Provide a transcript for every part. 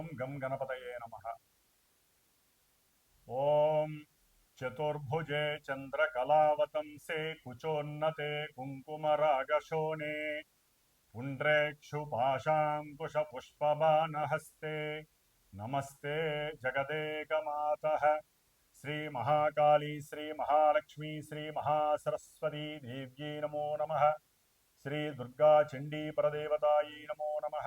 ॐ गं गणपत नम। ॐ चतुर्भुजे चन्द्रकलावतंसे कुचोन्नते कुङ्कुमरागशोणे पुण्ड्रेक्षुपाशाङ्कुशपुष्पबाणहस्ते नमस्ते जगदेकमातः। श्रीमहाकाली श्रीमहालक्ष्मी श्रीमहासरस्वती देव्यै नमो नमः। श्रीदुर्गाचण्डीपरदेवतायै नमो नमः।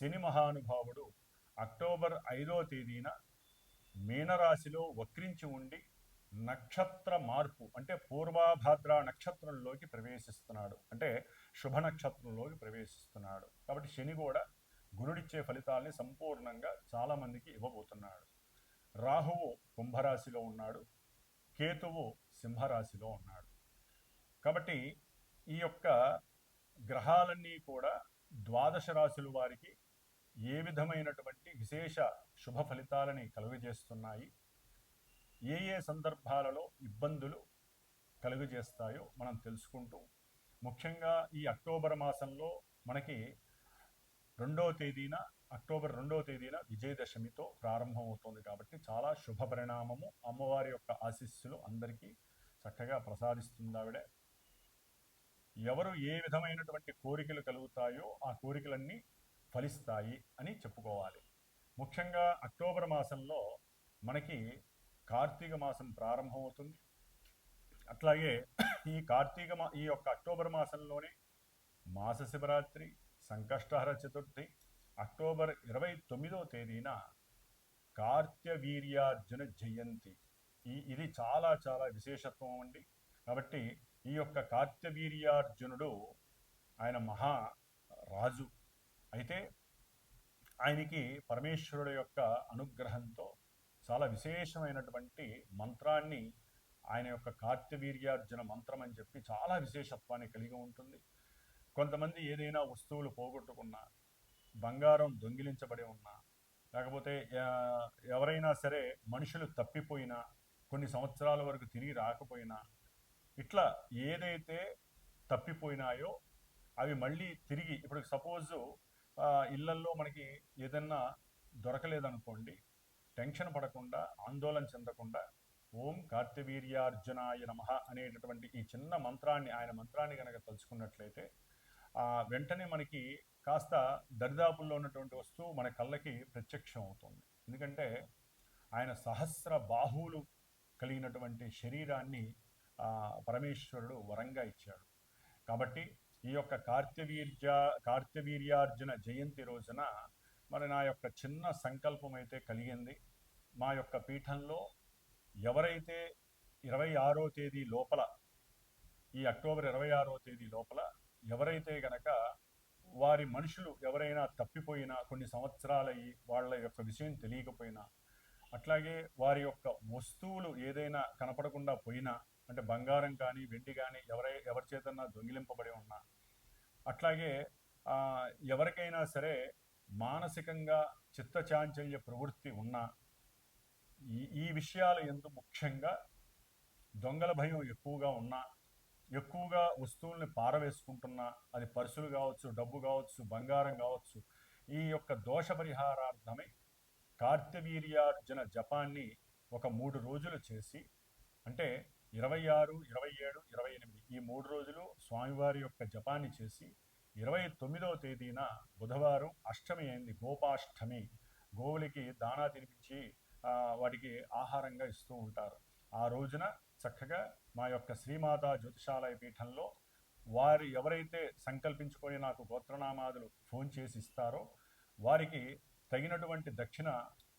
శని మహానుభావుడు అక్టోబర్ ఐదో తేదీన మీనరాశిలో వక్రించి ఉండి నక్షత్ర మార్పు అంటే పూర్వాభాద్ర నక్షత్రంలోకి ప్రవేశిస్తున్నాడు. అంటే శుభ నక్షత్రంలోకి ప్రవేశిస్తున్నాడు. కాబట్టి శని కూడా గురుడిచ్చే ఫలితాల్ని సంపూర్ణంగా చాలామందికి ఇవ్వబోతున్నాడు. రాహువు కుంభరాశిలో ఉన్నాడు. కేతువు సింహరాశిలో ఉన్నాడు. కాబట్టి ఈ యొక్క గ్రహాలన్నీ కూడా ద్వాదశ రాశుల వారికి ఏ విధమైనటువంటి విశేష శుభ ఫలితాలని కలుగజేస్తున్నాయి? ఏ ఏ సందర్భాలలో ఇబ్బందులు కలుగజేస్తాయో మనం తెలుసుకుంటూ ముఖ్యంగా ఈ అక్టోబర్ మాసంలో మనకి రెండవ తేదీన అక్టోబర్ రెండవ తేదీన విజయదశమితో ప్రారంభమవుతుంది కాబట్టి చాలా శుభ పరిణామము అమ్మవారి యొక్క ఆశీస్సులు అందరికీ చక్కగా ప్రసాదిస్తుంది ఆవిడ. ఎవరు ఏ విధమైనటువంటి కోరికలు కలుగుతాయో ఆ కోరికలన్నీ ఫలిస్తాయి అని చెప్పుకోవాలి. ముఖ్యంగా అక్టోబర్ మాసంలో మనకి కార్తీక మాసం ప్రారంభమవుతుంది. అట్లాగే ఈ కార్తీక మా ఈ యొక్క అక్టోబర్ మాసంలోనే మాస శివరాత్రి సంకష్టహర చతుర్థి అక్టోబర్ ఇరవై తొమ్మిదవ తేదీన కార్త్యవీర్యార్జున జయంతి. ఈ ఇది చాలా చాలా విశేషత్వం అండి. కాబట్టి ఈ యొక్క కార్త్యవీర్యార్జునుడు ఆయన మహా రాజు. అయితే ఆయనకి పరమేశ్వరుడు యొక్క అనుగ్రహంతో చాలా విశేషమైనటువంటి మంత్రాన్ని ఆయన యొక్క కార్తవీర్యార్జున మంత్రం అని చెప్పి చాలా విశేషత్వాన్ని కలిగి ఉంటుంది. కొంతమంది ఏదైనా వస్తువులు పోగొట్టుకున్నా బంగారం దొంగిలించబడి ఉన్నా లేకపోతే ఎవరైనా సరే మనుషులు తప్పిపోయినా కొన్ని సంవత్సరాల వరకు తిరిగి రాకపోయినా ఇట్లా ఏదైతే తప్పిపోయినాయో అవి మళ్ళీ తిరిగి ఇప్పుడు సపోజు ఇళ్ళల్లో మనకి ఏదన్నా దొరకలేదనుకోండి టెన్షన్ పడకుండా ఆందోళన చెందకుండా ఓం కార్తవీర్యార్జునాయ నమ అనేటటువంటి ఈ చిన్న మంత్రాన్ని ఆయన మంత్రాన్ని కనుక తలుచుకున్నట్లయితే వెంటనే మనకి కాస్త దరిదాపుల్లో ఉన్నటువంటి వస్తువు మన కళ్ళకి ప్రత్యక్షం అవుతుంది. ఎందుకంటే ఆయన సహస్ర బాహువులు కలిగినటువంటి శరీరాన్ని పరమేశ్వరుడు వరంగా ఇచ్చాడు. కాబట్టి ఈ యొక్క కార్తవీర్య కార్తవీర్యార్జున జయంతి రోజున మరి నా యొక్క చిన్న సంకల్పం అయితే కలిగింది. మా యొక్క పీఠంలో ఎవరైతే ఇరవై ఆరో తేదీ లోపల ఈ అక్టోబర్ ఇరవై ఆరో తేదీ లోపల ఎవరైతే గనక వారి మనుషులు ఎవరైనా తప్పిపోయినా కొన్ని సంవత్సరాలయ్యి వాళ్ళ యొక్క విషయం తెలియకపోయినా అట్లాగే వారి యొక్క వస్తువులు ఏదైనా కనపడకుండా పోయినా అంటే బంగారం కానీ వెండి కానీ ఎవరై ఎవరి చేతన్నా దొంగిలింపబడి ఉన్నా అట్లాగే ఎవరికైనా సరే మానసికంగా చిత్తచాంచల్య ప్రవృత్తి ఉన్న ఈ ఈ విషయాలు ఎందు ముఖ్యంగా దొంగల భయం ఎక్కువగా ఉన్నా ఎక్కువగా వస్తువుల్ని పారవేసుకుంటున్నా అది పర్సులు కావచ్చు డబ్బు కావచ్చు బంగారం కావచ్చు ఈ యొక్క దోష పరిహారార్థమై కార్తవీర్యార్జున జపాన్ని ఒక మూడు రోజులు చేసి అంటే ఇరవై ఆరు ఇరవై ఏడు ఇరవై ఎనిమిది ఈ మూడు రోజులు స్వామివారి యొక్క జపాన్ని చేసి ఇరవై తొమ్మిదవ తేదీన బుధవారం అష్టమి అయింది గోపాష్టమి. గోవులకి దానా తినిపించి వాటికి ఆహారంగా ఇస్తూ ఉంటారు. ఆ రోజున చక్కగా మా యొక్క శ్రీమాత జ్యోతిషాలయ పీఠంలో వారు ఎవరైతే సంకల్పించుకొని నాకు గోత్రనామాదులు ఫోన్ చేసి ఇస్తారో వారికి తగినటువంటి దక్షిణ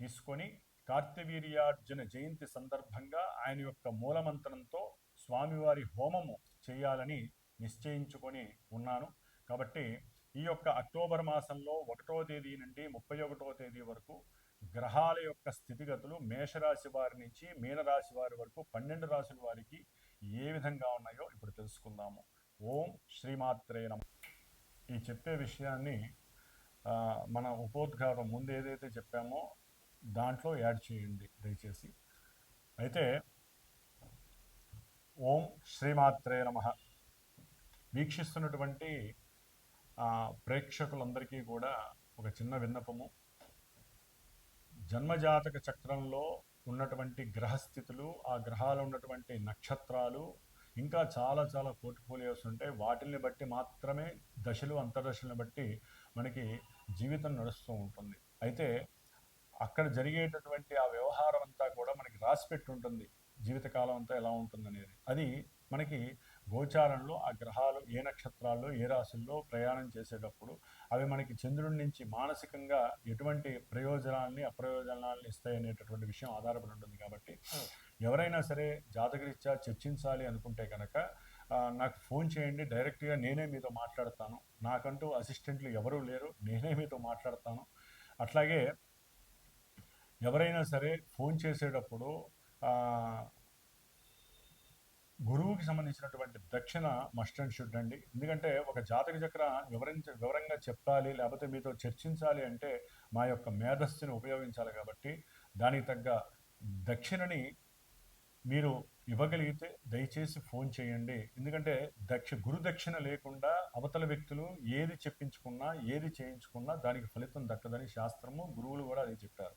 తీసుకొని కార్తవీర్యార్జున జయంతి సందర్భంగా ఆయన యొక్క మూలమంత్రంతో స్వామివారి హోమము చేయాలని నిశ్చయించుకొని ఉన్నాను. కాబట్టి ఈ యొక్క అక్టోబర్ మాసంలో ఒకటో తేదీ నుండి ముప్పై ఒకటో తేదీ వరకు గ్రహాల యొక్క స్థితిగతులు మేషరాశి వారి నుంచి మీనరాశి వారి వరకు పన్నెండు రాశుల వారికి ఏ విధంగా ఉన్నాయో ఇప్పుడు తెలుసుకుందాము. ఓం శ్రీమాత్రే నమ. ఈ చెప్పే విషయాన్ని మన ఉపోద్ఘాతం ముందు ఏదైతే చెప్పామో దాంట్లో యాడ్ చేయండి దయచేసి. అయితే ఓం శ్రీమాత్రే నమ. వీక్షిస్తున్నటువంటి ప్రేక్షకులందరికీ కూడా ఒక చిన్న విన్నపము. జన్మజాతక చక్రంలో ఉన్నటువంటి గ్రహస్థితులు ఆ గ్రహాలు ఉన్నటువంటి నక్షత్రాలు ఇంకా చాలా చాలా పోర్ట్ఫోలియోస్ ఉంటాయి వాటిని బట్టి మాత్రమే దశలు అంతర్దశలను బట్టి మనకి జీవితం నడుస్తూ ఉంటుంది. అయితే అక్కడ జరిగేటటువంటి ఆ వ్యవహారం అంతా కూడా మనకి రాసిపెట్టి ఉంటుంది జీవితకాలం అంతా ఎలా ఉంటుంది అనేది అది మనకి గోచారంలో ఆ గ్రహాలు ఏ నక్షత్రాల్లో ఏ రాశుల్లో ప్రయాణం చేసేటప్పుడు అవి మనకి చంద్రుడి నుంచి మానసికంగా ఎటువంటి ప్రయోజనాల్ని అప్రయోజనాల్ని ఇస్తాయి అనేటటువంటి విషయం ఆధారపడి ఉంటుంది కాబట్టి ఎవరైనా సరే జాతకరీత్యా చర్చించాలి అనుకుంటే కనుక నాకు ఫోన్ చేయండి డైరెక్ట్గా నేనే మీతో మాట్లాడతాను. నాకంటూ అసిస్టెంట్లు ఎవరూ లేరు నేనే మీతో మాట్లాడతాను. అట్లాగే ఎవరైనా సరే ఫోన్ చేసేటప్పుడు గురువుకి సంబంధించినటువంటి దక్షిణ మస్ట్ అండ్ షుడ్ అండి. ఎందుకంటే ఒక జాతక చక్ర వివరించ వివరంగా చెప్పాలి లేకపోతే మీతో చర్చించాలి అంటే మా యొక్క మేధస్సుని ఉపయోగించాలి కాబట్టి దానికి తగ్గ దక్షిణని మీరు ఇవ్వగలిగితే దయచేసి ఫోన్ చేయండి. ఎందుకంటే దక్ష గురు దక్షిణ లేకుండా అవతల వ్యక్తులు ఏది చెప్పించుకున్నా ఏది చేయించుకున్నా దానికి ఫలితం దక్కదని శాస్త్రము గురువులు కూడా అది చెప్పారు.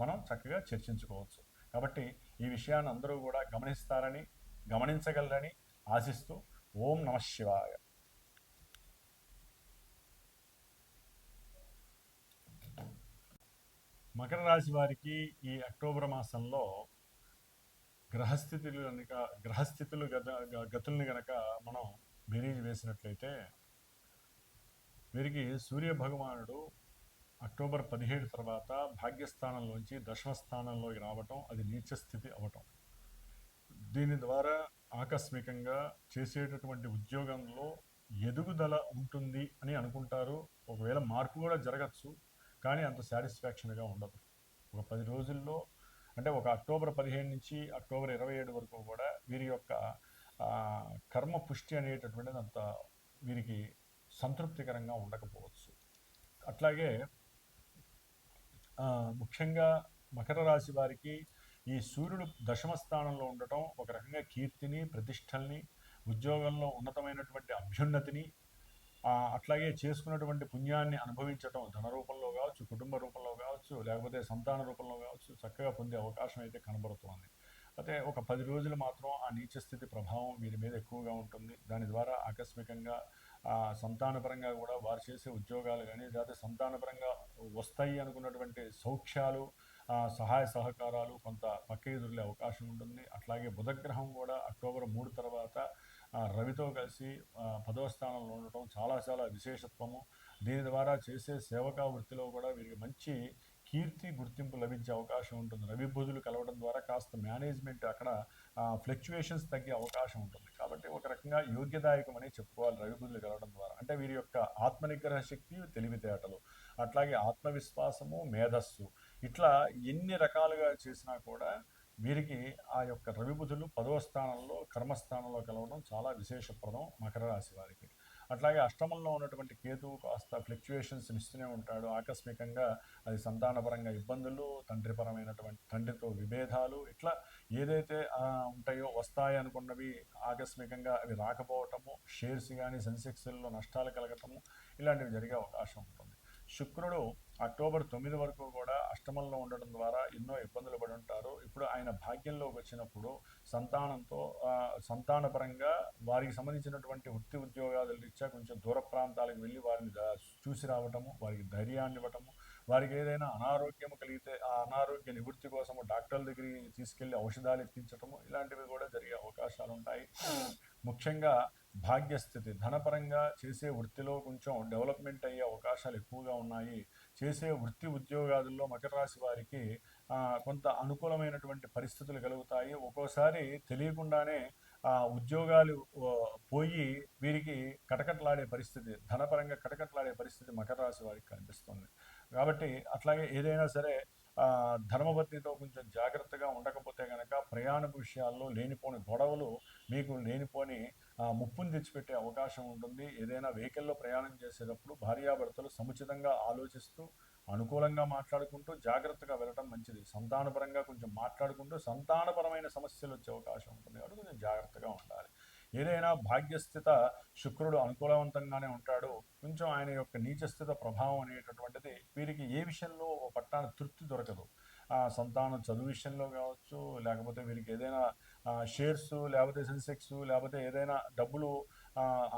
మనం చక్కగా చర్చించుకోవచ్చు. కాబట్టి ఈ విషయాన్ని అందరూ కూడా గమనిస్తారని గమనించగలరని ఆశిస్తూ ఓం నమ శివాయ. మకర రాశి వారికి ఈ అక్టోబర్ మాసంలో గ్రహస్థితులు కనుక గ్రహస్థితులు గత గతుల్ని కనుక మనం బెరీజ్ వేసినట్లయితే వీరికి సూర్య భగవానుడు అక్టోబర్ పదిహేడు తర్వాత భాగ్యస్థానంలోంచి దశమస్థానంలోకి రావటం అది నీచ స్థితి అవటం. దీని ద్వారా ఆకస్మికంగా చేసేటటువంటి ఉద్యోగంలో ఎదుగుదల ఉంటుంది అని అనుకుంటారు. ఒకవేళ మార్పు కూడా జరగచ్చు కానీ అంత సాటిస్ఫాక్షన్గా ఉండదు. ఒక పది రోజుల్లో అంటే ఒక అక్టోబర్ పదిహేను నుంచి అక్టోబర్ ఇరవై ఏడు వరకు కూడా వీరి యొక్క కర్మ పుష్టి అనేటటువంటిది అంత వీరికి సంతృప్తికరంగా ఉండకపోవచ్చు. అట్లాగే ముఖ్యంగా మకర రాశి వారికి ఈ సూర్యుడు దశమ స్థానంలో ఉండటం ఒక రకంగా కీర్తిని ప్రతిష్టల్ని ఉద్యోగంలో ఉన్నతమైనటువంటి అభ్యున్నతిని అట్లాగే చేసుకున్నటువంటి పుణ్యాన్ని అనుభవించటం ధన రూపంలో కావచ్చు కుటుంబ రూపంలో కావచ్చు లేకపోతే సంతాన రూపంలో కావచ్చు చక్కగా పొందే అవకాశం అయితే కనబడుతోంది. అయితే ఒక పది రోజులు మాత్రం ఆ నీచ స్థితి ప్రభావం వీరి మీద ఎక్కువగా ఉంటుంది. దాని ద్వారా ఆకస్మికంగా సంతానపరంగా కూడా వారు చేసే ఉద్యోగాలు కానీ లేకపోతే సంతానపరంగా వస్తాయి అనుకున్నటువంటి సౌఖ్యాలు సహాయ సహకారాలు కొంత పక్క ఎదురులే అవకాశం ఉంటుంది. అట్లాగే బుధగ్రహం కూడా అక్టోబర్ మూడు తర్వాత రవితో కలిసి పదవ స్థానంలో ఉండటం చాలా చాలా విశేషత్వము. దీని ద్వారా చేసే సేవకా వృత్తిలో కూడా వీరికి మంచి కీర్తి గుర్తింపు లభించే అవకాశం ఉంటుంది. రవి బుధులు కలవడం ద్వారా కాస్త మేనేజ్మెంట్ అక్కడ ఫ్లక్చువేషన్స్ తగ్గే అవకాశం ఉంటుంది. కాబట్టి ఒక రకంగా యోగ్యదాయకం అని చెప్పుకోవాలి రవి బుధులు కలవడం ద్వారా. అంటే వీరి యొక్క ఆత్మనిగ్రహ శక్తి తెలివితేటలు. అట్లాగే ఆత్మవిశ్వాసము మేధస్సు. ఇట్లా ఎన్ని రకాలుగా చేసినా కూడా వీరికి ఆ యొక్క రవిబుధులు పదవ స్థానంలో కర్మస్థానంలో కలవడం చాలా విశేషప్రదం మకర రాశి వారికి. అట్లాగే అష్టమంలో ఉన్నటువంటి కేతువు కాస్త ఫ్లక్చుయేషన్స్ ఇస్తూనే ఉంటాడు. ఆకస్మికంగా అది సంతానపరంగా ఇబ్బందులు తండ్రిపరమైనటువంటి తండ్రితో విభేదాలు ఇట్లా ఏదైతే ఉంటాయో వస్తాయి అనుకున్నవి ఆకస్మికంగా అవి రాకపోవటము షేర్స్ కానీ సెన్సెక్స్లో నష్టాలు కలగటము ఇలాంటివి జరిగే అవకాశం ఉంటుంది. శుక్రుడు అక్టోబర్ తొమ్మిది వరకు కూడా అష్టమంలో ఉండడం ద్వారా ఎన్నో ఇబ్బందులు పడి ఉంటారు. ఇప్పుడు ఆయన భాగ్యంలోకి వచ్చినప్పుడు సంతానంతో సంతానపరంగా వారికి సంబంధించినటువంటి వృత్తి ఉద్యోగాల రీత్యా కొంచెం దూర ప్రాంతాలకు వెళ్ళి వారిని చూసి రావటము వారికి ధైర్యాన్ని ఇవ్వటము వారికి ఏదైనా అనారోగ్యం కలిగితే ఆ అనారోగ్య నివృత్తి కోసము డాక్టర్ల దగ్గరికి తీసుకెళ్ళి ఔషధాలు ఎక్కించటము ఇలాంటివి కూడా జరిగే అవకాశాలు ఉంటాయి. ముఖ్యంగా భాగ్యస్థితి ధనపరంగా చేసే వృత్తిలో కొంచెం డెవలప్మెంట్ అయ్యే అవకాశాలు ఎక్కువగా ఉన్నాయి. చేసే వృత్తి ఉద్యోగాదుల్లో మకర రాశి వారికి కొంత అనుకూలమైనటువంటి పరిస్థితులు కలుగుతాయి. ఒక్కోసారి తెలియకుండానే ఆ ఉద్యోగాలు పోయి వీరికి కటకట్లాడే పరిస్థితి ధనపరంగా కటకట్లాడే పరిస్థితి మకర రాశి వారికి కనిపిస్తుంది. కాబట్టి అట్లాగే ఏదైనా సరే ధర్మపత్నితో కొంచెం జాగ్రత్తగా ఉండకపోతే కనుక ప్రయాణపు విషయాల్లో లేనిపోని గొడవలు మీకు లేనిపోని ముప్పును తెచ్చిపెట్టే అవకాశం ఉంటుంది. ఏదైనా వెహికల్లో ప్రయాణం చేసేటప్పుడు భార్యాభర్తలు సముచితంగా ఆలోచిస్తూ అనుకూలంగా మాట్లాడుకుంటూ జాగ్రత్తగా వెళ్ళటం మంచిది. సంతానపరంగా కొంచెం మాట్లాడుకుంటూ సంతానపరమైన సమస్యలు వచ్చే అవకాశం ఉంటుంది కాబట్టి కొంచెం జాగ్రత్తగా ఉండాలి. ఏదైనా భాగ్యస్థిత శుక్రుడు అనుకూలవంతంగానే ఉంటాడు. కొంచెం ఆయన యొక్క నీచస్థిత ప్రభావం అనేటటువంటిది వీరికి ఏ విషయంలో పట్టాన తృప్తి దొరకదు. ఆ సంతానం చదువు విషయంలో కావచ్చు లేకపోతే వీరికి ఏదైనా షేర్స్ లేకపోతే సెన్సెక్స్ లేకపోతే ఏదైనా డబ్బులు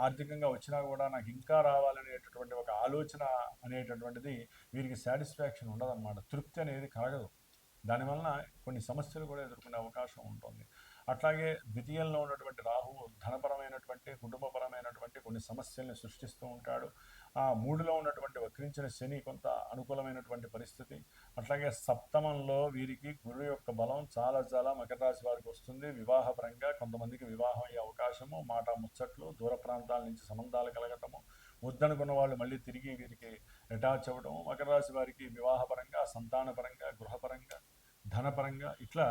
ఆర్థికంగా వచ్చినా కూడా నాకు ఇంకా రావాలనేటటువంటి ఒక ఆలోచన అనేటటువంటిది వీరికి సాటిస్ఫాక్షన్ ఉండదన్నమాట. తృప్తి అనేది కలగదు. దానివలన కొన్ని సమస్యలు కూడా ఎదుర్కొనే అవకాశం ఉంటుంది. అట్లాగే ద్వితీయంలో ఉన్నటువంటి రాహువు ధనపరమైనటువంటి కుటుంబపరమైనటువంటి కొన్ని సమస్యల్ని సృష్టిస్తూ ఉంటాడు. ఆ మూడులో ఉన్నటువంటి వక్రించిన శని కొంత అనుకూలమైనటువంటి పరిస్థితి. అట్లాగే సప్తమంలో వీరికి గురువు యొక్క బలం చాలా చాలా మకర రాశి వారికి వస్తుంది. వివాహపరంగా కొంతమందికి వివాహం అయ్యే అవకాశము మాట ముచ్చట్లు దూర ప్రాంతాల నుంచి సంబంధాలు కలగటము వద్దనుకున్న వాళ్ళు మళ్ళీ తిరిగి వీరికి అటాచ్ అవ్వడం మకర రాశి వారికి వివాహపరంగా సంతానపరంగా గృహపరంగా ధనపరంగా ఇట్లా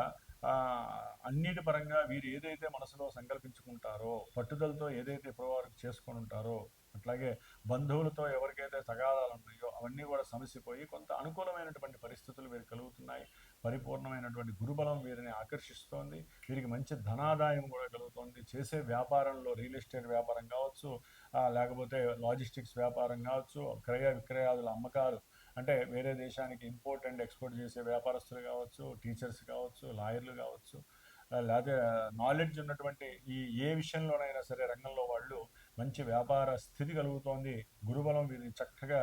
అన్నిటి పరంగా వీరు ఏదైతే మనసులో సంకల్పించుకుంటారో పట్టుదలతో ఏదైతే ఇప్పటివరకు చేసుకొని ఉంటారో అట్లాగే బంధువులతో ఎవరికైతే తగాదాలు ఉన్నాయో అవన్నీ కూడా సమసిపోయి కొంత అనుకూలమైనటువంటి పరిస్థితులు వీరు కలుగుతున్నాయి. పరిపూర్ణమైనటువంటి గురుబలం వీరిని ఆకర్షిస్తోంది. వీరికి మంచి ధనాదాయం కూడా కలుగుతోంది. చేసే వ్యాపారంలో రియల్ ఎస్టేట్ వ్యాపారం కావచ్చు లేకపోతే లాజిస్టిక్స్ వ్యాపారం కావచ్చు క్రయ విక్రయాదుల అమ్మకాలు అంటే వేరే దేశానికి ఇంపోర్ట్ అండ్ ఎక్స్పోర్ట్ చేసే వ్యాపారస్తులు కావచ్చు టీచర్స్ కావచ్చు లాయర్లు కావచ్చు లేకపోతే నాలెడ్జ్ ఉన్నటువంటి ఈ ఏ విషయంలోనైనా సరే రంగంలో వాళ్ళు మంచి వ్యాపార స్థితి కలుగుతోంది. గురుబలం వీరిని చక్కగా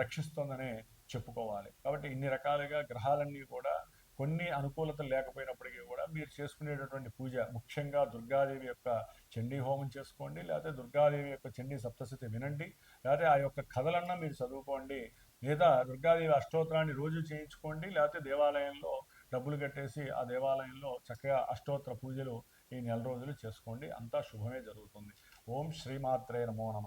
రక్షిస్తోందనే చెప్పుకోవాలి. కాబట్టి ఇన్ని రకాలుగా గ్రహాలన్నీ కూడా కొన్ని అనుకూలతలు లేకపోయినప్పటికీ కూడా మీరు చేసుకునేటటువంటి పూజ ముఖ్యంగా దుర్గాదేవి యొక్క చండీ హోమం చేసుకోండి లేకపోతే దుర్గాదేవి యొక్క చండీ సప్తశతి వినండి లేకపోతే ఆ యొక్క కథలన్నా మీరు చదువుకోండి లేదా దుర్గాదేవి అష్టోత్తరాన్ని రోజు చేయించుకోండి లేకపోతే దేవాలయంలో డబ్బులు కట్టేసి ఆ దేవాలయంలో చక్కగా అష్టోత్తర పూజలు ఈ నెల రోజులు చేసుకోండి. అంతా శుభమే జరుగుతుంది. ఓం శ్రీమాత్రే నమో నమ.